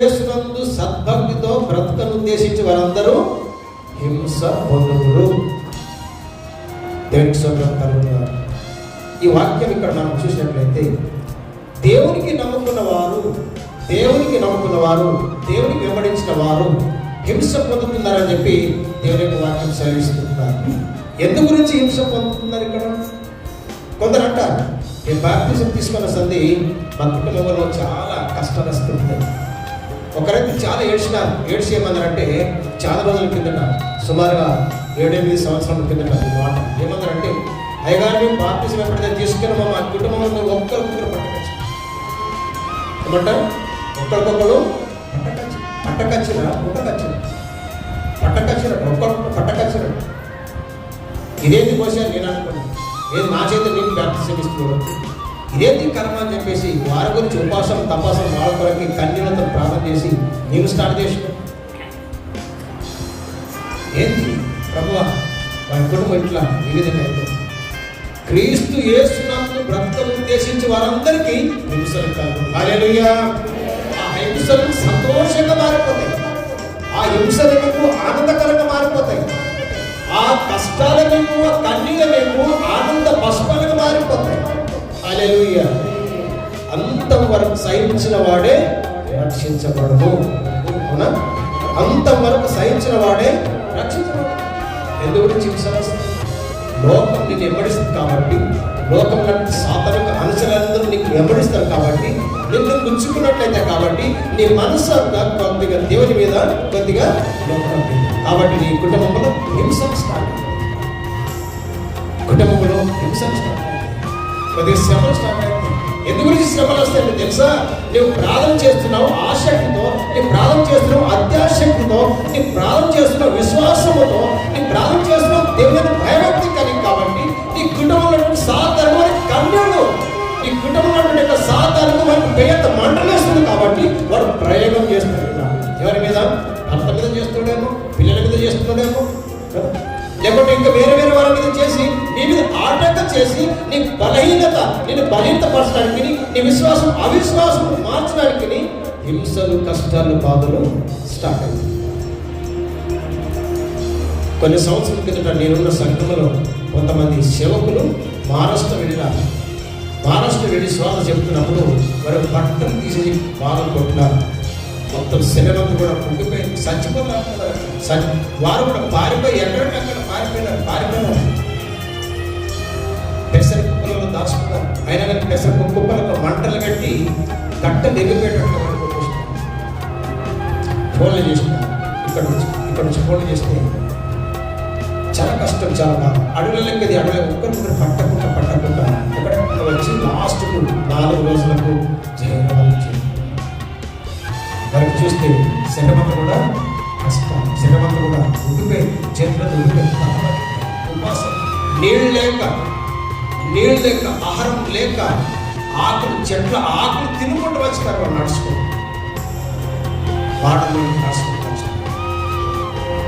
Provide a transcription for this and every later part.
యేసునందు సద్భక్తితో బ్రతకను ఉద్దేశించి వారందరూ హింస పొందుతురు దేవుడి స్తోత్రం కలుగుతున్నారు ఈ వాక్యం ఇక్కడ మనం చూసినట్లయితే దేవునికి నమ్ముకున్న వారు దేవునికి నమ్ముకున్న వారు దేవునికి వెంబడించిన వారు హింస పొందుతున్నారని చెప్పి దేవుని యొక్క వాక్యం సెలవిస్తున్నారు ఎందు గురించి హింస పొందుతున్నారు ఇక్కడ? కొందరు అంటారు నేను బాప్తిజం తీసుకున్న సంది మా కుటుంబంలో చాలా కష్టాలు వస్తుంటాయి ఒకరైతే చాలా ఏడ్చినారు ఏడ్చి ఏమన్నారంటే చాలా రోజుల కిందట సుమారుగా ఏడెనిమిది సంవత్సరాల కిందట ఈ మాట. ఏమన్నారంటే అయ్యగారు మేము బాప్తిజం ఎప్పుడైతే తీసుకున్నామో మా కుటుంబంలో ఒక్కరికొక్కరు పట్టకచ్చు ఏమంటారు? ఒక్కరికొకరు పట్టకచ్చు పట్టకచ్చిన పుట్టకచ్చిన పట్టకచ్చిన ఒక్కరికొకరు పట్టకచ్చిన ఇదేంటి కోసం నేను అనుకున్నాను. ఏది నా చేత నీకు బాప్తిజం ఇస్తున్నాడు ఇదేంటి కర్మ అని చెప్పేసి వారి గురించి ఉపాసం తపాసం వాళ్ళ కొరకి కన్యలతో ప్రార్థన చేసి నేను స్టార్ట్ చేసిన ఏంటి? ప్రభువా వారి కుటుంబం ఇట్లా ఈ విధంగా అయితే క్రీస్తు యేసునందు బ్రతకను ఉద్దేశించి వారందరికీ హింసలు కలుగు. ఆ హింసలు సంతోషంగా మారిపోతాయి. ఆ హింసలు మీకు ఆనందకరంగా మారిపోతాయి. ఆ కష్టాల మీకు ఆ కన్నీల ఆనంద పశువులుగా మారిపోతాయి. అలెలుయ అంతవరకు సహించిన వాడే రక్షించబడదు. అవునా? అంతవరకు సహించిన వాడే రక్షించబడదు. ఎందు గురించి లోకం నీకు వెంబడిస్తుంది కాబట్టి లోకం లాంటి సాధారణ అనుచరులందరూ నీకు వెంబడిస్తారు కాబట్టి నిన్ను గుచ్చుకున్నట్లయితే కాబట్టి నీ మనసు అంతా కొద్దిగా దేవుని మీద కొద్దిగా లోకం కాబట్టి నీ కుటుంబంలో హింస స్టార్ట్. కుటుంబంలో హింస స్టార్ట్. కొద్దిగా శ్రమలు స్టార్ట్ అవుతాయి ఎందు గురించి శ్రమలు వస్తాయంటే తెలుసా? నువ్వు ప్రార్థన చేస్తున్నావు ఆసక్తితో నీ ప్రార్థన చేస్తున్నావు అత్యాసక్తితో నీ ప్రార్థన చేస్తున్నావు విశ్వాసముతో నీ ప్రార్థన చేస్తున్నావు దేవుని భయభక్తి కలిగి కాబట్టి నీ కుటుంబంలో సాధారణ కన్యాడు నీ కుటుంబంలో యొక్క సాధారణ వారికి పేద మండలేస్తుంది కాబట్టి వారు ప్రయోగం చేస్తున్నారు ఎవరి మీద? భర్త మీద చేస్తున్నాడేమో పిల్లల మీద చేస్తున్నాడేమో లేకుంటే ఇంకా వేరే వేరే వాళ్ళ ఆటంక చేసి నీ బలహీనత నేను బలహీనపరచడానికి నీ విశ్వాసం అవిశ్వాసం మార్చడానికి హింసలు కష్టాలు బాధలు స్టార్ట్ అయింది కొన్ని సంవత్సరాల కిందట నేనున్న సంఘంలో కొంతమంది సేవకులు మహారాష్ట్ర వెళ్ళినారు మహారాష్ట్ర వెళ్ళి స్వాత చెప్తున్నప్పుడు వారు పట్టం తీసి బాధలు కొట్టినారు మొత్తం శరీరం కూడా కుంగిపోయి చచ్చిపోతారు వారు కూడా పారిపోయి ఎక్కడికక్కడ పారిపోయినారు. పారిపోయినారు. పెసర కుప్పలలో దాచుకున్నారు అయినా కానీ పెసర కుప్పలకు మంటలు కట్టి కట్ట నెగ్గిపోయేటట్లు ఫోన్లు చేసినారు ఇక్కడ నుంచి ఇక్కడ నుంచి ఫోన్లు చేస్తే చాలా కష్టం చాలా బాధ. అడవులకి అది అడవి ఒక్కరికొకరు పట్టకుండా పట్టకుండా ఎక్కడెక్కడ వచ్చి లాస్ట్కు నాలుగు రోజులకు జయవాళ్ళు వారికి చూస్తే శరమంత కూడా కష్టం శరమంత కూడా ఉండిపోయి చేతులు ఉండిపోయి ఉపాసం నీళ్ళు లేక నీళ్ళు లేక ఆహారం లేక ఆకులు చెట్ల ఆకులు తినుకుంటూ వచ్చినారు వాళ్ళు నడుచుకో పాటలు నడుచుకుంటూ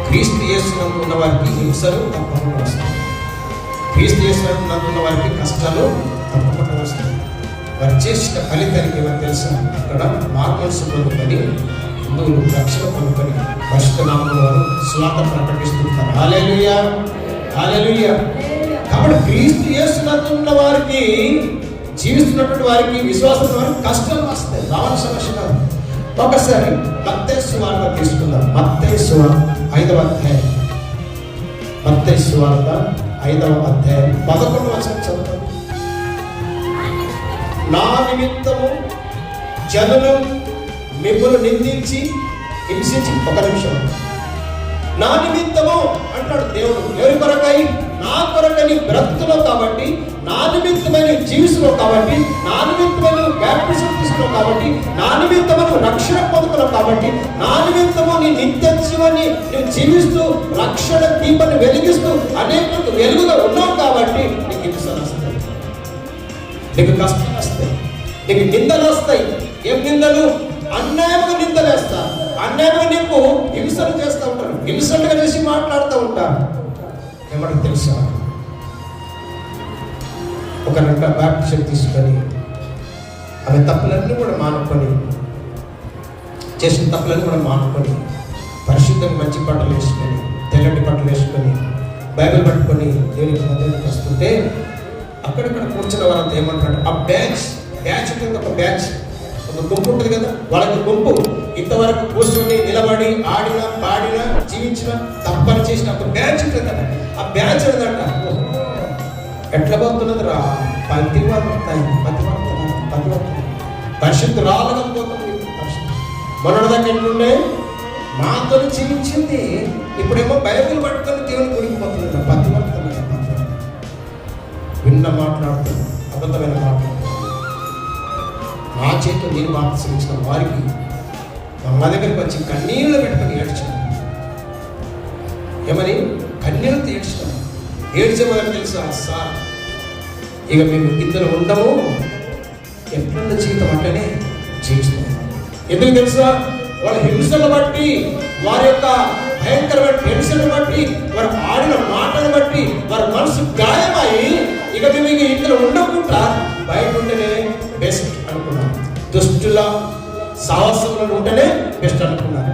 క్రీస్తు చేస్తున్నందుకు ఉన్న వారికి హింసలు తప్పకుండా వస్తాయి. క్రీస్తు చేస్తున్నందుకు ఉన్న వారికి కష్టాలు తప్పకుండా వస్తాయి. వారు చేసిన ఫలితానికి ఏమో తెలుసు? అక్కడ మార్మల్స్ పొందుకొని హిందువులు రక్షణ పొందుకొని పరిశుద్ధ నామముల వారు స్వాత ప్రకటిస్తుంటారు. హాలేలుయా హాలేలుయా కాబట్టి క్రీస్తు యేసునందు ఉన్న వారికి జీవిస్తున్నటువంటి వారికి విశ్వాసం వారికి కష్టాలు వస్తాయి. రావణ సమస్య కాదు. ఒకసారి మత్తయి వార్త తీసుకుందాం. మత్తయి ఐదవ అధ్యాయం. మత్తయి వార్త ఐదవ అధ్యాయం. పదకొండు వచ్చిన చదువుతాం. నా నిమిత్తము జనులు మిమ్మల్ని నిందించి హింసించి. ఒక నిమిషం. నా నిమిత్తము అంటాడు దేవుడు. ఎవరి కొరకై? నా కొరకని బ్రతుకుతున్నావు కాబట్టి నా నిమిత్తమైన జీవిస్తున్నావు కాబట్టి నా నిమిత్తమైన బ్యాప్టిజం తీసుకున్నావు కాబట్టి నా నిమిత్తము రక్షణ పొందుతున్నావు కాబట్టి నా నిమిత్తము నీ నిత్య జీవాన్ని నువ్వు జీవిస్తూ రక్షణ దీపాన్ని వెలిగిస్తూ అనేక వెలుగుగా ఉన్నావు కాబట్టి నీకు హింసలు వస్తాయి నీకు కష్టం వస్తాయి. నీకు నిందలు వస్తాయి. ఏం నిందలు? అన్యాయంగా నిందలు వేస్తారు అన్యాయంగా నీకు హింసలు చేస్తూ ఉంటారు. హింసలుగా చేసి మాట్లాడుతూ ఉంటారు. ఏమంటే తెలుసా? ఒక రెండు బ్యాప్టిజం తీసుకొని ఆమె తప్పులన్నీ కూడా మానుకొని చేసిన తప్పులన్నీ కూడా మానుకొని పరిశుద్ధంగా మంచి బట్టలు వేసుకొని తెల్లటి బట్టలు వేసుకొని బైబిల్ పట్టుకొని దేవునికి మందిరానికి వస్తుంటే అక్కడక్కడ కూర్చున్న వాళ్ళంతా ఏమంటారు ఆ బ్యాచ్ బ్యాచ్ కింద ఒక బ్యాచ్ ఒక గుంపు ఉంటుంది కదా వాళ్ళకి గుంపు. ఇంతవరకు కూర్చొని నిలబడి ఆడిన పాడిన జీవించిన తప్పని చేసిన ఒక బ్యాచ్ ఉంటుంది కదా ఆ బ్యాచ్ ఉందంట. ఎట్లా పోతున్నది రా? పతివర్త పతివర్త పతివర్త పరిశుద్ధురాలుగా పోతుంది పరిశుద్ధ మొన్నటిదాకా ఎట్లుండే? మాతో జీవించింది. ఇప్పుడేమో బైబిల్ పట్టుకొని దేవుని గురికిపోతుంది పతివర్త విన్న మాట్లాడుతుంది అబద్ధమైన మాట్లాడుతుంది నా చేతిలో నేను బాప్తిసించిన వారికి మా దగ్గరికి వచ్చి కన్నీళ్ళు పెట్టుకొని ఏడ్చాను ఏమని? కన్నీళ్ళతో ఏడ్చాను ఏడ్చే మనకు తెలుసా? సార్ ఇక మేము ఇద్దరు ఉండము. ఎట్లున్న జీవితం అంటేనే జీవిస్తాం ఎందుకు తెలుసా? వాళ్ళ హింసను బట్టి వారి యొక్క భయంకరమైన టెన్షన్ బట్టి వారు ఆడిన మాటను బట్టి వారి మనసు గాయమై ఇక మేము ఇక ఇద్దరు ఉండకుండా బయట ఉంటేనే బెస్ట్ దుష్టుల సాహసంలో ఉంటేనే బెస్ట్ అనుకున్నారు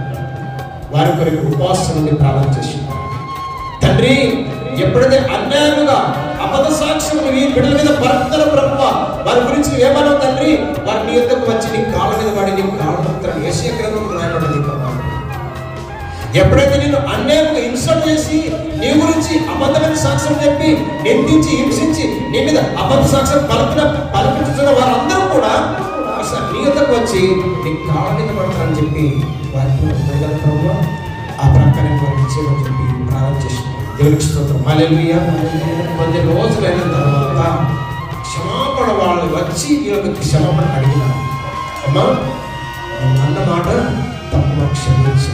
వారి కొరకు ఉపవాసం నుండి ప్రారంభం చేసి. తండ్రి ఎప్పుడైతే అన్యాయంగా అబద్ధ సాక్ష్యం ఈ బిడ్డల మీద పరత్తల ప్రభు వారి గురించి ఏమన్నావు తండ్రి వారి నీ యొద్దకు వచ్చి నీ కాళ్ళ మీద వాడి నీ కాళ్ళ ఏసీ రాయబడింది ఎప్పుడైతే నేను అన్యాయంగా ఇన్సల్ట్ చేసి నీ గురించి అబద్ధమైన సాక్ష్యం చెప్పి నిందించి హింసించి నీ మీద అబద్ధ సాక్ష్యం పలపిన పలికించుతున్న వారందరూ కూడా సన్నిహితకు వచ్చి నీకు కావాలని పడతానని చెప్పి వారికి ప్రజల ప్రభు. ఆ ప్రకారం వారికి చేయమని చెప్పి ప్రారంభం చేసి దేవునికి స్తోత్రం. మళ్ళీ కొద్ది రోజులైన తర్వాత క్షమాపణ వాళ్ళు వచ్చి వీళ్ళకి క్షమాపణ అడిగినారు. అమ్మా నేను అన్న మాట తప్పు క్షమించి.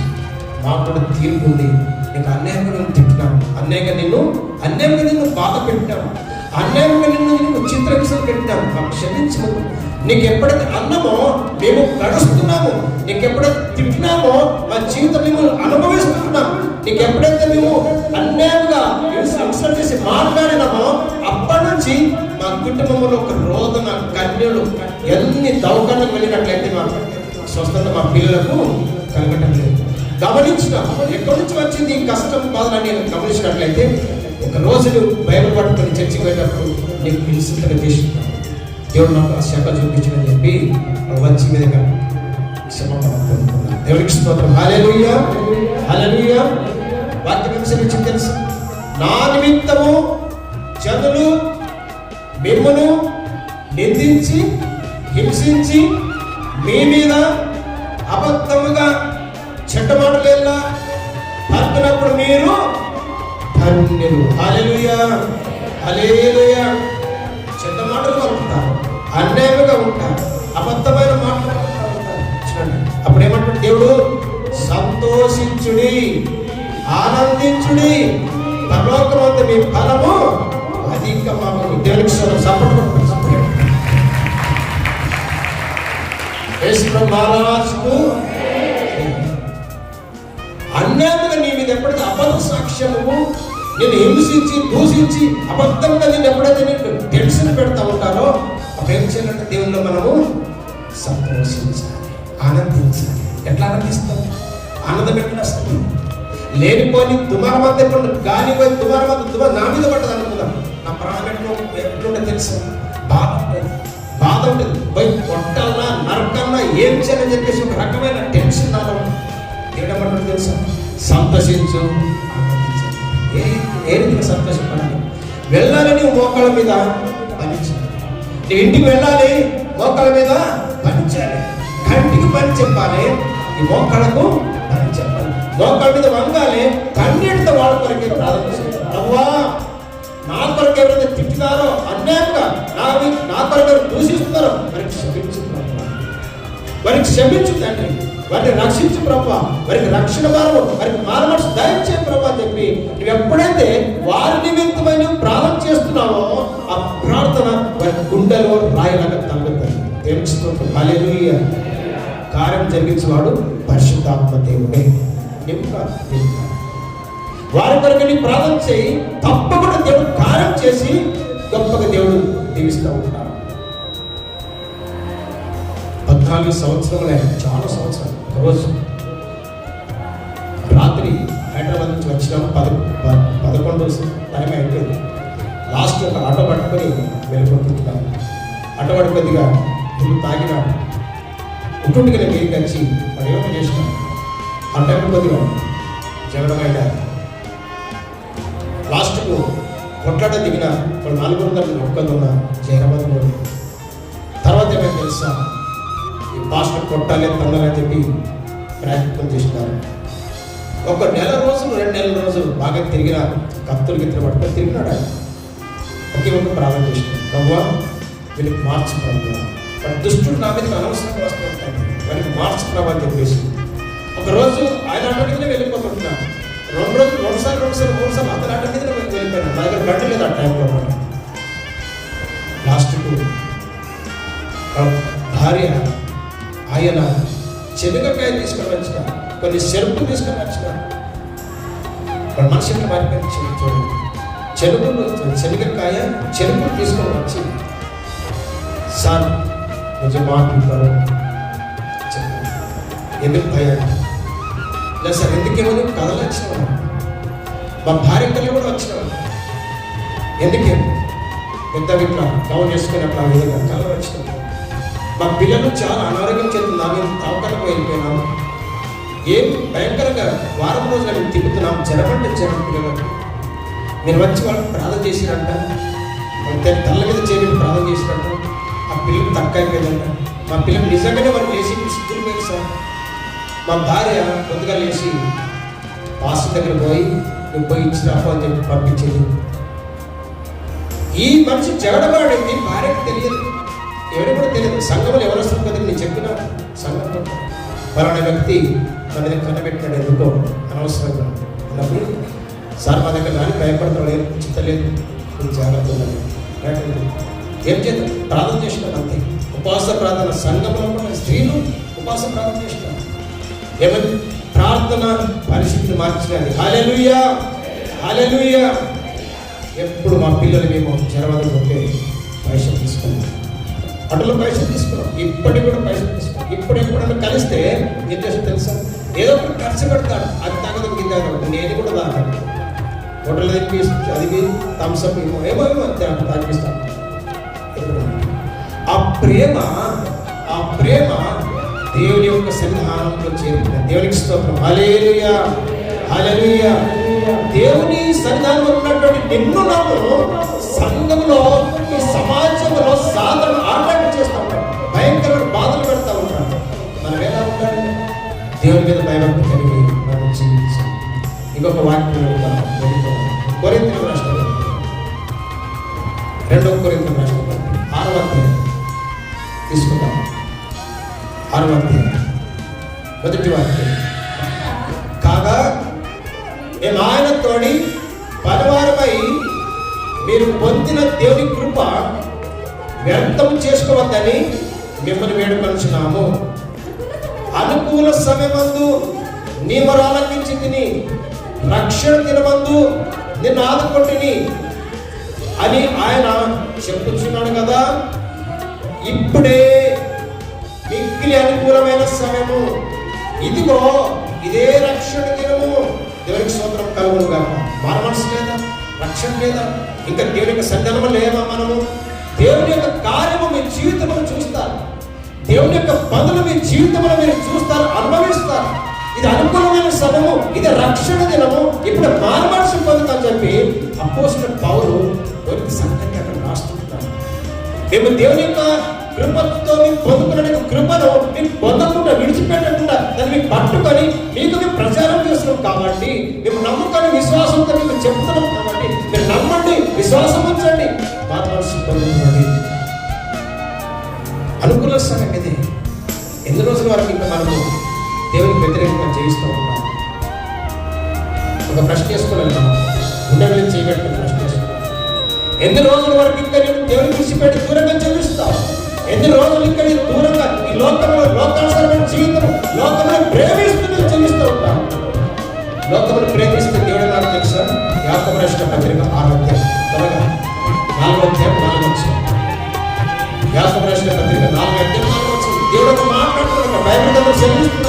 మాకు కూడా తీర్పు ఉంది. నీకు అన్యాయంగా నేను తిట్టినాను. అన్యాయంగా నిన్ను అన్యాయంగా నిన్ను బాధ పెట్టాను అన్యాయంగా నిన్ను క్షమించు నీకు ఎప్పుడైతే అన్నమో మేము గడుస్తున్నాము నీకు ఎప్పుడైతే తిట్టినామో మా జీవితం మేము అనుభవిస్తున్నాం నీకు ఎప్పుడైతే మేము అన్యాయంగా హింసలు చేసి మాట్లాడినామో అప్పటి నుంచి మా కుటుంబంలో ఒక రోదన కన్యలు ఎన్ని దౌకర్యం వెళ్ళినట్లయితే మా స్వస్థత మా పిల్లలకు కలగటం లేదు. గమనించిన ఎక్కడి నుంచి వచ్చింది ఈ కష్టం బాధ నేను గమనించినట్లయితే ఒక రోజు నువ్వు బైబిల్ పట్టుకొని చర్చికి నీకు పిలుస్తుందని తీసుకున్నాను దేవుడు నాకు ఆ శాఖ చూపించమని చెప్పి ఆ వచ్చి మీదగా క్షమాపణ పొందుకున్నాను దేవుడికి స్తోత్రం. హల్లెలూయా హల్లెలూయా. వాక్యం నుంచి తెలుసు? నా నిమిత్తము జనులు మిమ్మను నిందించి హింసించి మీ మీద అబద్ధముగా చెడ్డ మాటలేలా పలుకున్నప్పుడు మీరు ధన్యులు. హల్లెలూయా హల్లెలూయా. అన్యాయంగా ఉంటారు. అబద్ధమైన మాట్లాడుతూ చూడండి అప్పుడు ఏమంటాడు దేవుడు? సంతోషించుడి ఆనందించుడి. పరలోకమంత మీ ఫలము మాకు దేవునికి సపోర్ట్ యేసు మహారాజుకు అన్యాయంగా నీ మీద ఎప్పుడైతే అబద్ధ సాక్ష్యము నేను హింసించి దూషించి అబద్ధంగా నేను ఎప్పుడైతే నేను టెన్షన్ పెడతా ఉంటారో ప్రేమించినట్టు దేవుల్లో మనము సంతోషించాలి ఆనందించాలి. ఎట్లా ఆనందిస్తాం? ఆనందం ఎట్లా వస్తుంది? లేనిపోని దుమార మధ్య ఎప్పుడు గాలి పోయి దుమార మధ్య దుమార నా మీద పడ్డది అనుకుందాం. నా ప్రాణం ఎట్లా ఎట్లుంటే తెలుసు? బాధ ఉంటుంది. బాధ ఉంటుంది. పోయి కొట్టాలన్నా నరకన్నా ఏం చేయాలని చెప్పేసి ఒక రకమైన టెన్షన్ నాలో ఏడమంటారు తెలుసా? సంతోషించు ఆనందించు. ఏ ఏ రీతిగా సంతోషపడాలి? వెళ్ళాలని నీవు మోకాళ్ళ మీద ఇంటికి వెళ్ళాలి? మోకాళ్ళ మీద పనిచేయాలి కంటికి పని చెప్పాలి. ఈ మోకాళ్ళకు పని చెప్పాలి. మోకాళ్ళ మీద వంగాలి. కన్నీటితో వాళ్ళ కొరకే ప్రార్థన అవ్వా నా కొరకు ఎవరైతే తిట్టినారో అన్యాయంగా నా నా కొరకు దూషిస్తున్నారో మరి క్షమించు మరి క్షమించు తండ్రి. వారిని రక్షించు ప్రభా. వారికి రక్షణ వారు వారికి మారమనసు దయచే ప్రభా అని చెప్పి నువ్వు ఎప్పుడైతే వారి నిమిత్తమై నువ్వు ప్రార్థన చేస్తున్నావో ఆ ప్రార్థన వారి గుండెలో రాయలాగా తగ్గుతుంది తెలుస్తుంది హల్లెలూయా. కార్యం జరిగించేవాడు పరిశుద్ధాత్మ దేవుడే. నువ్వు వారి కొరకు నీ ప్రార్థన చేయి. తప్పకుండా దేవుడు కార్యం చేసి గొప్పగా దేవుడు దీవిస్తూ ఉంటాడు. పద్నాలుగు సంవత్సరములే చాలా సంవత్సరాలు రోజు. రాత్రి హైదరాబాద్ నుంచి వచ్చినాము పద పదకొండు టైం అయిపోయింది. లాస్ట్ ఒక ఆటో పట్టుకొని వెళ్ళిపోతున్నాం ఆటో పడి కొద్దిగా ఫుల్ తాగినాడు ఉంటుండగా నేను మీదకి వచ్చి మరి ఏమో చేసినాం. ఆ టైం కొద్దిగా జగడమైన లాస్ట్కు కొట్లాట దిగిన వాళ్ళు నాలుగు వందల ఒక్కదున్న జైరాబాద్లో తర్వాత ఏమైనా తెలుసా? మాస్టర్ కొట్టాలి తొందరని చెప్పి ప్రయత్నం చేసినారు. ఒక నెల రోజులు రెండు నెలల రోజులు బాగా తిరిగిన కత్తులు గిత్తులు పట్టుకొని తిరిగినాడు ఆయన. ఒకే ఒక ప్రార్థన చేసినాడు. ప్రభు వీళ్ళకి మార్చు ప్రభు వాడి దుష్టుడు నా మీద అనవసరంగా వస్తుంటాడు వారికి మార్చు ప్రభు అని చెప్పేసి. ఒకరోజు ఆయన ఆట మీదనే వెళ్ళిపోతుంటున్నాను రెండు రోజులు రెండు సార్లు రెండు సార్లు మూడు సార్లు అతని ఆట మీద వెళ్ళిపోయాను. నా దగ్గర గంట లేదు ఆ టైంలో లాస్ట్కు భార్య ఆయన చెనుగకాయ తీసుకొని వచ్చిన కొన్ని చెరుపు తీసుకొని వచ్చిన. వాళ్ళ మనుషులు మారిపోయింది చెబుతుంది చూడండి చెరుకులు శనగకాయ చెరుకు తీసుకొని వచ్చి సార్ కొంచెం మాట్లాడతారు ఎందుకు భయం లేదు సార్ ఎందుకేమో కథలు వచ్చినావు మా భార్య కళ్ళు కూడా వచ్చినావు ఎందుకే పెద్ద ఇట్లా డౌన్ చేసుకుని అట్లా విధంగా కలర్ వచ్చినావు మా పిల్లలు చాలా అనారోగ్యం చేతులు నా మీద వెళ్ళిపోయినాం ఏం భయంకరంగా వారం రోజులు మేము తిప్పుతున్నాం జరమంటే జనం పిల్లలకు. మీరు వచ్చి వాళ్ళకి ప్రార్థన చేసిరంట. వాళ్ళ తల్ల మీద చేరి ప్రార్థన చేసిరంట. ఆ పిల్లలు తక్కువ అయిపోయిందంట మా పిల్లలు నిజంగానే వాళ్ళు లేచి స్కూల్ పోయింది సార్. మా భార్య పొద్దుగా లేచి పాస్టర్ దగ్గర పోయి నువ్వు పోయి అని చెప్పి పంపించింది. ఈ మనిషి జగడబాడింది భార్యకు తెలియదు. ఎవరికి కూడా తెలియదు. సంఘములు ఎవరు వస్తారు కదా నేను చెప్పిన సంఘంలో పలానా వ్యక్తి మన దగ్గర కనబెట్టాడు ఎందుకో అనవసరంగా. అన్నప్పుడు సార్ మా దగ్గర నాని భయపడతాడు ఏం చిత్తలేదు. నేను జాగ్రత్త ఏం చేద్దాం? ప్రార్థన చేసినాం అంతే. ఉపవాస ప్రార్థన సంఘంలో ఉన్న స్త్రీలు ఉపవాస ప్రార్థన చేసినారు ఏమని? ప్రార్థన పరిస్థితిని మార్చినది హాలెలుయా హాలెలుయా ఎప్పుడు మా పిల్లలు మేము జరవదు పోతే పైసలు తీసుకున్నాం. అటులో పైసలు తీసుకున్నాం ఇప్పటికి కూడా పైసలు తీసుకున్నాం ఇప్పుడు ఎప్పుడన్నా కలిస్తే ఏం చేస్తాం తెలుసా? ఏదో ఒకటి ఖర్చు పెడతాడు అది తాగదు కింద నేను కూడా తాగాను. హోటల్ తినిపిస్తుంది అది థమ్స్అప్ ఏమో. ఏమో ఏమో. తా- తాగిపిస్తాను ఆ ప్రేమ ఆ ప్రేమ దేవుని యొక్క సన్నిధానంలో చేరింది దేవునికి స్తోత్రం. హలేలుయా హలేలుయా దేవుని సన్నిధానంలో ఉన్నటువంటి నిన్ను నాకు సంఘంలో ఈ సమాజంలో సాధన ఆటంకం చేస్తూ ఉంటాడు. భయంకరమైన బాధలు పెడతా ఉంటాడు. మనం ఎలా ఉంటాడు దేవుని మీద భయభక్తి కలిగి మనం జీవించాలి. ఇంకొక వాక్యం కొరింత రాష్ట్రం. రెండవ కొరింత రాష్ట్రం. ఆరవ అధ్యాయం. తీసుకుందాం. ఆరవ అధ్యాయం. మొదటి వాక్యం. కాగా మేము ఆయనతోడి తోడి మీరు పొందిన దేవుని కృప వ్యర్థం చేసుకోవద్దని మిమ్మల్ని వేడుకొలుచున్నాము అనుకూల సమయమందు నీ మరాలకించి తిని రక్షణ దినమందు నిన్ను ఆదుకొట్టిని అని ఆయన చెప్పుచున్నాడు కదా. ఇప్పుడే మిక్కిలి అనుకూలమైన సమయము. ఇదిగో ఇదే రక్షణ దినము. దేవునికి సూత్రం కలుగును గాక మన మనసు లేదా? రక్షణ లేదా? ఇంకా దేవుని యొక్క సందర్భం లేవా మనము? దేవుని యొక్క కార్యము మీ జీవితంలో చూస్తారు. దేవుని యొక్క పనులు మీ జీవితంలో మీరు చూస్తారు అనుభవిస్తారు. ఇది అనుకూలమైన సమయము ఇది రక్షణ దినము. ఇప్పుడు మానమనసు పొందుతా చెప్పి అపోసిన పౌరు దేవునికి సంగతి అక్కడ రాస్తుంటారు. మేము దేవుని యొక్క కృపతో మీకు పొందుకున్న కృపను మీకు పొందకుండా విడిచిపెట్టకుండా దాన్ని మీకు పట్టుకొని మీకు మేము ప్రచారం చేస్తున్నాం కాబట్టి మేము నమ్ముకొని విశ్వాసంతో మీకు చెప్తున్నాం. ప్రశ్న చేసుకోవాలి మనం ఉండగలిగి చేయబెట్టుకుని ప్రశ్న చేసుకోవాలి ఎన్ని రోజుల వరకు ఇంకా నేను దేవుని విడిచిపెట్టి దూరంగా జీవిస్తావు? ఎన్ని రోజులు ఇక్కడ దూరంగా ఈ లోకంలో లోకానుసరమైన జీవితం లోకంలో ప్రేమిస్తూ నేను జీవిస్తూ ఉంటాను లోకమును ప్రేమిస్తూ దేవుడు నాకు తెలుసా? యాకబ రాష్ట్ర పత్రిక ఆరోగ్యం త్వరగా. నాలుగు అధ్యాయం నాలుగు వచ్చాయి యాకబ రాష్ట్ర పత్రిక నాలుగు అధ్యాయం నాలుగు వచ్చింది దేవుడు మాట్లాడుతున్నాడు మాట చెల్లిస్తున్నావు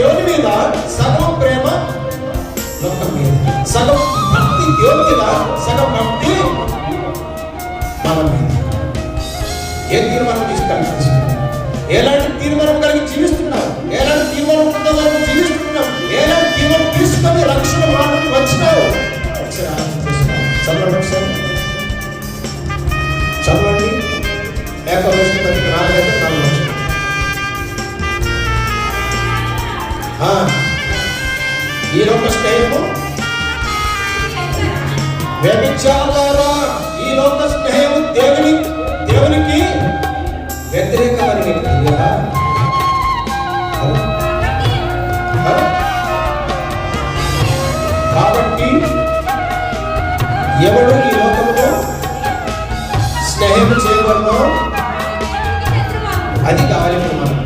దేవుని మీద సగం ప్రేమ లోకం మీద. సగం భక్తి దేవుని మీద సగం భక్తి మన మీద. ఏ తీర్మానం తీసుకెళ్ళి ఎలాంటి తీర్మానం కలిగి జీవిస్తున్నాం ఎలాంటి తీర్మానం ఉందో కలిగి జీవిస్తున్నాం ఎలాంటి తీర్మానం తీసుకొని రక్షణ మార్గం వచ్చినావు? ఒకసారి. ఈ లోక స్నేహము? వ్యభిచారారా? ఈ లోక స్నేహము దేవుని దేవునికి వ్యతిరేకమని మీకు తెలియదా కాబట్టి ఎవడు ఈ లోకంలో స్నేహం చేయబడనో అది కావాలి మనం.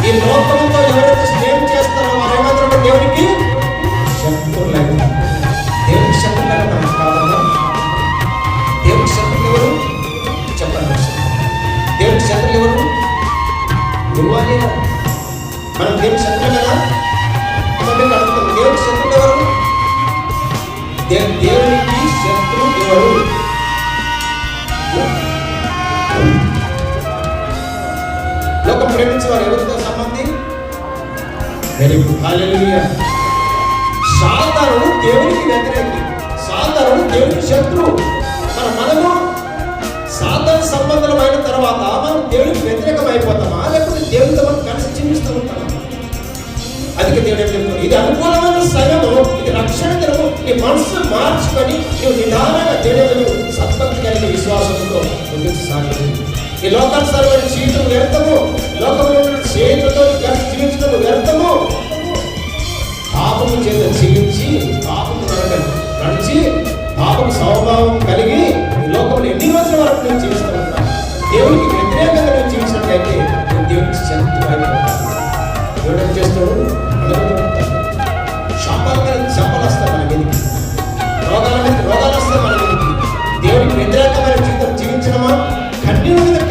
ఈ లోకముతో ఎవరు ఈ లోకానుసారమైన జీవితం వ్యర్థము. లోకంలో చేతులతో జీవించడం వ్యర్థము. పాపము చేత జీవించి పాపము నడిచి పాపం స్వభావం కలిగి ఈ లోకంలో ఎన్ని రోజుల వరకు నేను జీవిస్తూ ఉంటాను? దేవునికి వ్యతిరేకంగా నేను జీవించినట్లయితే నేను దేవునికి శక్తి దేవుడు ఏం చేస్తాడు? అడగబడుతాడు శాపాల మీద శాపాలు వస్తాయి మన మీదకి. రోగాల మీద రోగాలు వస్తాయి మన మీదకి. దేవునికి వ్యతిరేకమైన జీవితం జీవించడమా? కన్నీళ్ళ మీద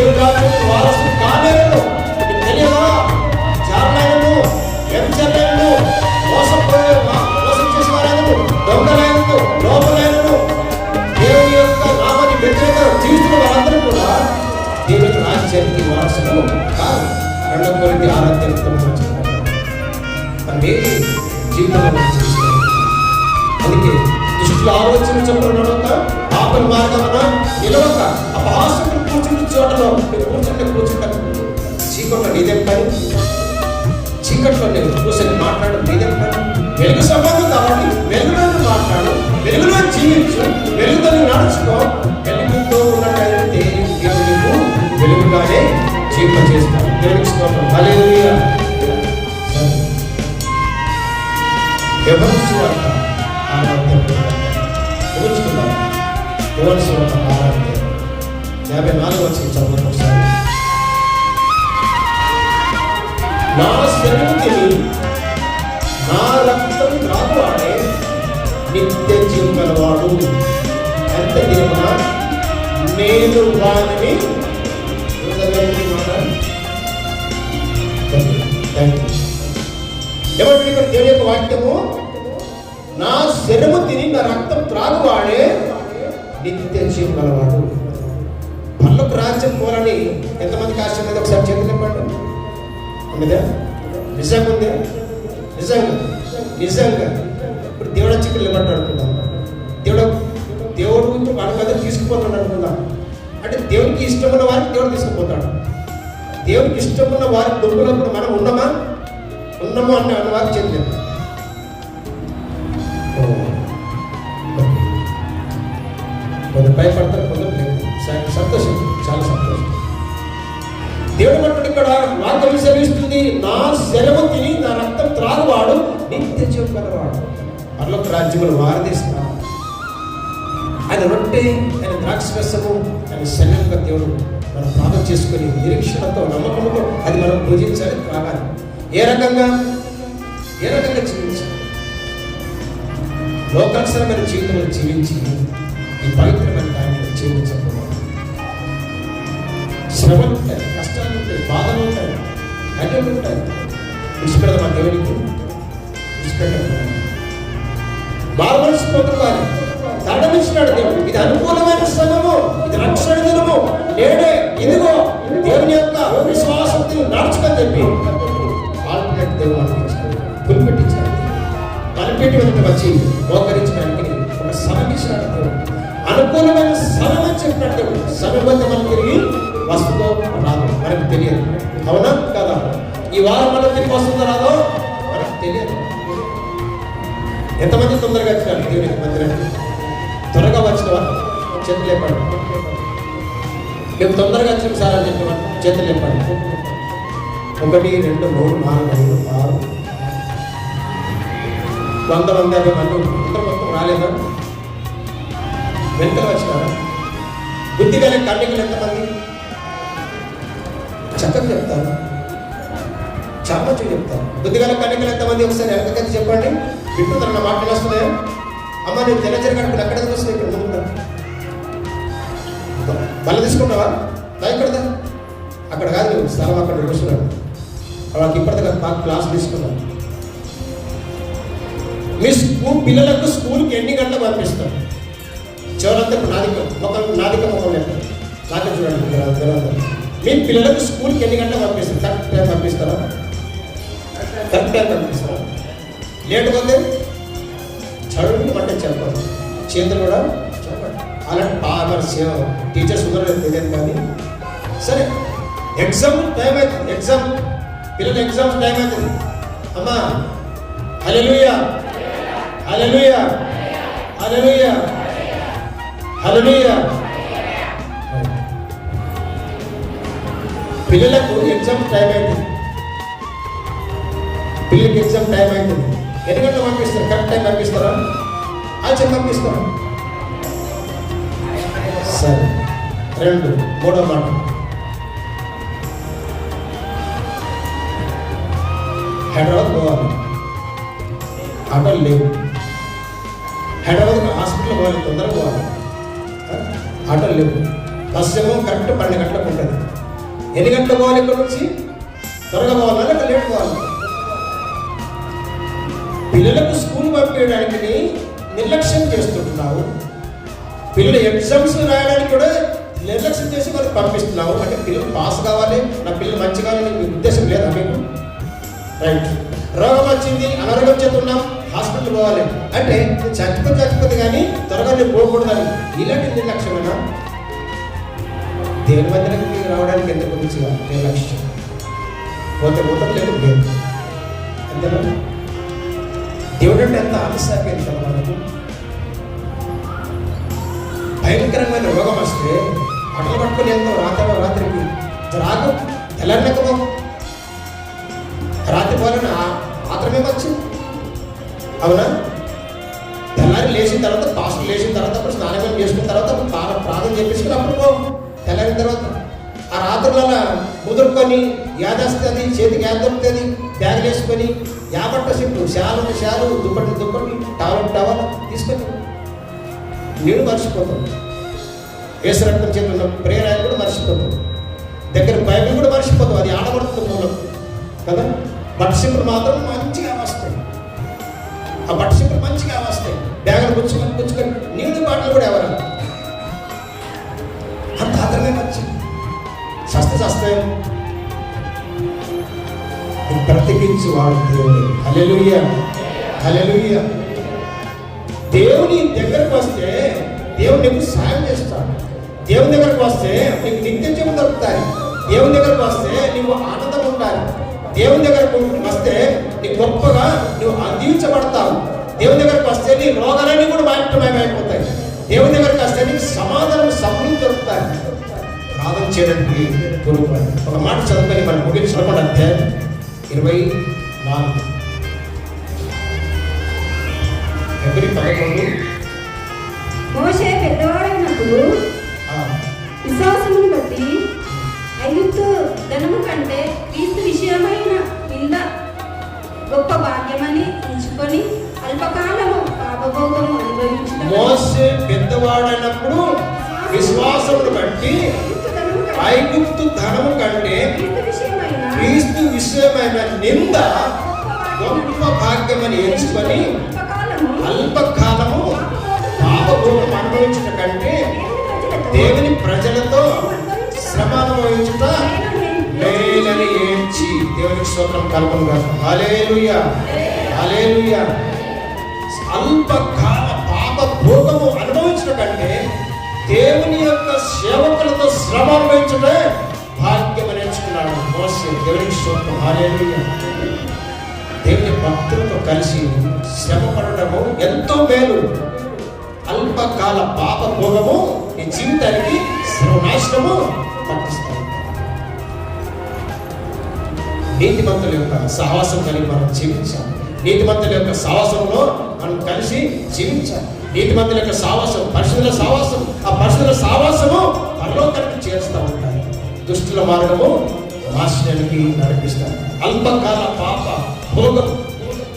అన్యాయస్తుడు దేవుడు రాజ్యానికి కాలేరు తెలియదా? మోసపోయే మోసం చేసేవారను దొంగలైనను లోపలైనను దేవుని యొక్క నామాన్ని వ్యతిరేక జీవిస్తున్న వారందరూ కూడా దేవుని రాజ్యానికి వారసులు కాదు. రెండవ కొరింది ఆరాధ్యం మనం జీవితంలో అందుకే దుష్టుల ఆలోచన చెప్పడం నడవక పాపల మార్గమున నిలవక అపహాసం కూర్చుని చోటలో కూర్చుంటే కూర్చుంటే చీకట్లో నీదేం పని. చీకట్లో నేను కూర్చొని మాట్లాడు నీదేం పని. వెలుగు సంబంధం కాబట్టి వెలుగులో మాట్లాడు వెలుగులో జీవించు వెలుగుతో నడుచుకో. వెలుగుతో ఉన్నట్లయితే దేవుడు వెలుగుగానే జీవితం చేస్తాను దేవునికి స్తోత్రం. ఎవరు సువార్త ఆరాధ్యం ఊహించుకుందాం ఎవరు? సువార్త యాభై నాలుగు వచ్చిన చదవండి ఒకసారి. నా శరీరం నా రక్తం త్రాగువాడే నిత్య జీవం గలవాడు. ఎంత దేవున నేను వాడిని ఎవరు ఇక్కడ దేవుని యొక్క వాక్యము? నా శరము తిని నా రక్తం త్రాగువాడే నిత్య జీవం గలవాడు. పళ్ళకు రాజ్యం పోలని ఎంతమందికి ఆశ మీద ఒకసారి చేతులు ఇవ్వండి ఉన్నదా నిజంగా ఉందా నిజంగా? నిజంగా? ఇప్పుడు దేవుడు వచ్చి ఇక్కడ అనుకుందాం దేవుడు దేవుడు మన మీద తీసుకుపోతాడు అనుకుందాం. అంటే దేవునికి ఇష్టమున్న వారికి దేవుడు తీసుకుపోతాడు. దేవునికి ఇష్టమున్న వారి దొంగలప్పుడు మనం ఉన్నామా? ఉన్నాము అన్న అన్న వారికి చెందింది కొందరు భయపడతారు కొంత సంతోషం. చాలా సంతోషం. దేవుడు అంటాడు ఇక్కడ వాక్యం సెలవిస్తుంది. నా శరము తిని నా రక్తం త్రాగువాడు నిత్య చెప్పగలవాడు కలవాడు పర్లోక రాజ్యములు వారదీస్తాడు ఆయన రొట్టె ఆయన ద్రాక్ష రసము ఆయన శరీరంగా దేవుడు మనం ప్రార్థన చేసుకొని నిరీక్షణతో నమ్మకంతో అది మనం పూజించాలి త్రాగాలి. ఏ రకంగా? ఏ రకంగా జీవించాలి? లోకానుసరమైన జీవితంలో జీవించి ఈ పవిత్రమైన దాన్ని జీవించకపోవడం శ్రమలు ఉంటాయి కష్టాలు ఉంటాయి బాధలు ఉంటాయి అడ్డలు ఉంటాయి విడిచిపెడదాం మా దేవునికి. విడిచిపెట్టడం బాధపడిచిపోతున్నారు దండమిచ్చినాడు దేవుడు. ఇది అనుకూలమైన స్థలము ఇది రక్షణ దినము. నేడే ఇదిగో దేవుని యొక్క విశ్వాసంతో నడుచుకొని చెప్పి. ఆల్టర్నేట్ దేవుడు అనిపించాడు పులిపెట్టించాడు బలిపెట్టి వచ్చి మోకరించడానికి ఒక సమయం ఇచ్చినాడు దేవుడు. అనుకూలమైన సమయం అని చెప్పినట్టు సమయబద్ధ సమయం మనం తిరిగి వస్తుందో రాదో మనకు తెలియదు. అవునా? కదా? ఈ వారం మనం తిరిగి వస్తుందో రాదో మనకు తెలియదు. ఎంతమంది తొందరగా వచ్చినారు? దేవునికి మందిరానికి త్వరగా వచ్చినవా? చేతులు లేపండి. మేము తొందరగా వచ్చిన సార్ అని చెప్పిన చేతులు లేపండి. ఒకటి రెండు మూడు నాలుగు ఐదు ఆరు. వంద వంద యాభై మంది ఇంత మొత్తం రాలేదా? వెంటనే వచ్చినారా బుద్ధి గల కన్యకలు ఎంతమంది? చక్కగా చెప్తారు. చాపచ్చు చెప్తారు. బుద్ధి గల కన్యకలు ఎంతమంది? ఒకసారి ఎంతకైతే చెప్పండి. వింటున్నారు నా మాటలు వస్తున్నాయా? అమ్మ నేను తెల్లచరి కనుక ఎక్కడ వస్తున్నాయి ఇక్కడ ముందు మళ్ళీ తీసుకుంటావా? నా ఇక్కడదా? అక్కడ కాదు స్థలం అక్కడ కూర్చున్నాడు వాళ్ళకి ఇప్పటిదాకా బాగా క్లాస్ తీసుకున్నాను మీ స్కూల్ పిల్లలకు స్కూల్కి ఎన్ని గంటలు పంపిస్తారు? చివరంతా ఇప్పుడు నాదిక ముఖం నాదిక ముఖం నాకే చూడండి మీ పిల్లలకు స్కూల్కి ఎన్ని గంటలు పంపిస్తారు? కరెక్ట్ టైం పంపిస్తారా? కరెక్ట్ టైం పంపిస్తారా? లేట్ పోతే చదువుకుని పంట చెప్పాలి చేతులు కూడా చెప్పండి అలాంటి బాగా టీచర్స్ కుదరలేదు తెలియదు కానీ. సరే ఎగ్జామ్ టైం అవుతుంది ఎగ్జామ్. పిల్లల ఎగ్జామ్స్ టైం అవుతుంది. అమ్మా హల్లెలూయా. హల్లెలూయా. హల్లెలూయా. పిల్లలకు ఎగ్జామ్ టైం అవుతుంది పిల్లలకి ఎగ్జామ్ టైం అవుతుంది ఎన్ని గంటలు పంపిస్తారు? కరెక్ట్ టైం పంపిస్తారా? ఆచరణ పంపిస్తారా? సరే. రెండు మూడో మాట. హైదరాబాద్ పోవాలి. ఆటోలు లేవు. హైదరాబాద్ హాస్పిటల్ పోవాలి. తొందరగా పోవాలి. ఆటలు లేవు. బస్సు ఏమో కరెక్ట్ పన్నెండు గంటలకు ఉంటుంది. ఎన్ని గంటలు పోవాలి ఇక్కడ నుంచి? త్వరగా పోవాలా లేక లేట్ పోవాలి? పిల్లలకు స్కూల్ పంపించడానికి నిర్లక్ష్యం చేస్తుంటున్నావు పిల్లలు ఎగ్జామ్స్ రాయడానికి కూడా నిర్లక్ష్యం చేసి వాళ్ళకి పంపిస్తున్నావు. అంటే పిల్లలు పాస్ కావాలి నా పిల్లలు మంచి కావాలని మీ ఉద్దేశం లేదా మీకు? రైట్. రోగం వచ్చింది అనారోగ్యం చేస్తున్నాం హాస్పిటల్ పోవాలి. అంటే చచ్చిపోతే చచ్చిపోతే కానీ త్వరగా నేను పోకూడదని. ఇలాంటి నిర్లక్ష్యమేనా? దేవుని మందిరానికి రావడానికి ఎంత మంచిగా నిర్లక్ష్యం కొంత పోతాం లేదు లేదు. అంతేనా? దేవుడు అంటే ఎంత ఆలస్యపోయింది కదా మనకు భయంకరమైన రోగం వస్తే అటలు పట్టుకుని ఎంతో రాత్రి రాత్రికి. రాకు తెల్లారినకమో రాత్రి పోలన? మాత్రమే వచ్చు అవునా? తెల్లారి లేచిన తర్వాత పాస్టర్ లేచిన తర్వాత అప్పుడు స్నానం చేసుకున్న తర్వాత ప్రాణ- ప్రార్థన చేపించుకుని అప్పుడు తెల్లారిన తర్వాత ఆ రాత్రులలో ముదురుకొని యాదస్తుంది చేతికి యాద దొరుకుతుంది బ్యాగ్ వేసుకొని యాబట్ట సిట్టు శాలు శాలు దుప్పటి దుప్పటి టవల్ టవల్ తీసుకొని నేను మర్చిపోతాను వేసరక్తం రక్తం చేతులు ప్రేరాయలు కూడా మర్చిపోతాం. దగ్గర బైబిల్ కూడా మర్చిపోతాం. అది ఆడబడుతుంది మూలం. కదా? బట్సింపులు మాత్రం మంచిగా ఆ బట్సింపులు మంచిగా వస్తాయి. బ్యాగులు పుచ్చుకొని పుచ్చుకొని నీళ్ళు బాటలు కూడా ఎవరు? అంత ఆదరణ వచ్చింది సస్త సస్తాయం బ్రతికించి వాడు దేవుడు హల్లెలూయ. హల్లెలూయ. దేవుని దగ్గరకు వస్తే దేవుడు నీకు సాయం చేస్తాడు. దేవుని దగ్గరకు వస్తే నీకు నిత్య జీవం దొరుకుతాయి. దేవుని దగ్గరకు వస్తే నీకు ఆనందం ఉండాలి. దేవుని దగ్గరకు వస్తే నీ గొప్పగా నువ్వు అందించబడతావు. దేవుని దగ్గరకు వస్తే నీ రోగాలన్నీ కూడా మాయమైపోతాయి దేవుని దగ్గరకు వస్తే నీకు సమాధానం సమృద్ధి దొరుకుతాయి. ప్రార్థన చేయడానికి గురువు ఒక మాట చదువుకొని మనం ముగించడం అధ్యాయం ఇరవై నాలుగు. ఫిబ్రవరి పదకొండు మోషే పెద్దవాడైనప్పుడు విశ్వాసమును బట్టి ఐగుప్తు ధనము కంటే క్రీస్తు విషయమైన నింద గొప్ప భాగ్యమని ఎంచుకొని అల్పకాలము పాపభోగము మోసే పెద్దవాడైనప్పుడు విశ్వాసమును బట్టి ఐగుప్తు ధనము కంటే క్రీస్తు విషయమైన నింద గొప్ప భాగ్యమని ఎంచుకొని అల్పకాలము పాపభోగం అనుభవించట కంటే దేవుని ప్రజలతో శ్రమ అనుభవించుట మేలని ఏడ్చి దేవునికి స్తోత్రం కల్పన హలేలుయ హలేలుయ అల్పకాల పాప భోగము అనుభవించడం కంటే దేవుని యొక్క సేవకులతో శ్రమ అనుభవించడే భాగ్యం నేర్చుకున్నాడు మోసే. దేవునికి స్తోత్రం. హలేలుయ దేవుని భక్తులతో కలిసి శ్రమ పడటము ఎంతో మేలు. అల్పకాల పాప భోగము నీ జీవితానికి సర్వనాశనము నీతిమంతుల యొక్క సహవాసం కలిగి మనం జీవించాలి. నీతిమంతుల యొక్క సహవాసంలో మనం కలిసి జీవించాలి. నీతిమంతుల యొక్క సావాసం పరిశుద్ధుల సావాసం ఆ పరిశుద్ధుల సావాసము పరలోకానికి చేరుస్తూ ఉంటాయి. దుష్టుల మార్గము నాశనానికి నడిపిస్తారు అల్పకాల పాప భోగం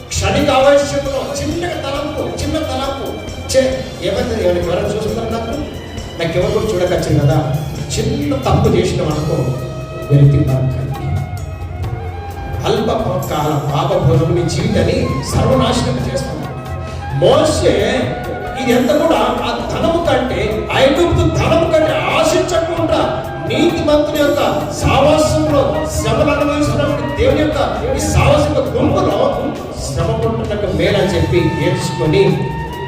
క్షణిక ఆవేశంలో చిన్న తలంపు చిన్న తలంపు. చే ఏమైతే ఎవరికి ఎవరైనా చూస్తున్నారు నాకు? నాకు ఎవరు చూడకచ్చింది కదా? చిన్న తప్పు చేసిన మనకు వెలితి అల్ప కాల పాపభోగం మీ నీ జీవితాన్ని సర్వనాశనం చేస్తాను మోసే ఇది ఎంత కూడా ఆ ధనము కంటే ఐగుప్తు ధనము కంటే ఆశించకుండా నీతి మంత్రుల యొక్క సావాసంలో శ్రమలు అనుభవిస్తున్నటువంటి దేవుని యొక్క ఈ సావాసం గుంపులో శ్రమ పుట్టినట్టు మేలని చెప్పి నేర్చుకొని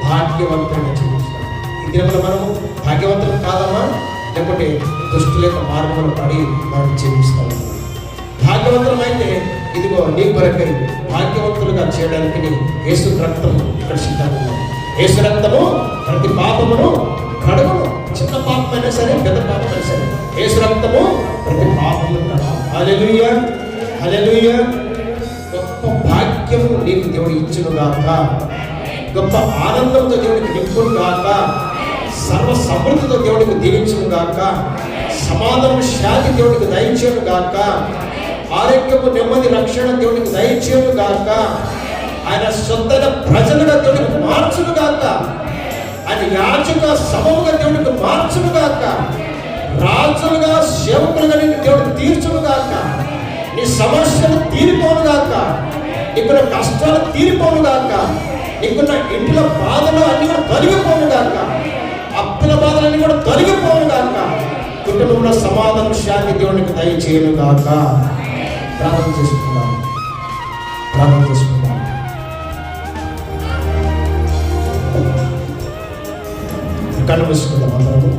భాగ్యవంతంగా జీవిస్తాం ఈ దినమున మనము భాగ్యవంతులు కాదమ్మా లేకపోతే దుష్టుల యొక్క మార్గంలో పడి మనం జీవిస్తాము భాగ్యవంతులమైతే ఇదిగో నీ కొరకై భాగ్యవంతులుగా చేయడానికి యేసు రక్తం ఇక్కడ సిద్ధంగా యేసు రక్తము ప్రతి పాపమును కడుగును చిన్న పాపమైనా సరే పెద్ద పాపమైనా సరే. యేసు రక్తము ప్రతి పాపము హల్లెలూయా హల్లెలూయా. గొప్ప భాగ్యము నీకు దేవుడు ఇచ్చును గాక. గొప్ప ఆనందంతో దేవుడికి నింపును గాక. సర్వ సమృద్ధితో దేవుడికి దీవించును గాక. సమాధానం శాంతి దేవుడికి దయచేయను గాక. ఆరోగ్యము నెమ్మది రక్షణ దేవుడికి దయచేయను గాక. ఆయన సొంతైన ప్రజలుగా దేవుడికి మార్చును గాక. ఆయన యాచక సమముగా దేవునికి మార్చును గాక. రాజులుగా సేవకులుగా నీకు దేవుడు తీర్చును గాక. నీ సమస్యలు తీరిపోను గాక. నీకున్న కష్టాలు తీరిపోను గాక. నీకున్న ఇంటిలో బాధలు అన్ని కూడా తొలగిపోను గాక. అప్పుల బాధలన్నీ కూడా తొలగిపోను గాక. కుటుంబంలో సమాధానం శాంతి దేవునికి దయచేయను గాక. ప్రార్థన చేసుకుందాం ప్రార్థన చేసుకుందాం కళ్ళు మూసుకుందాం అందరము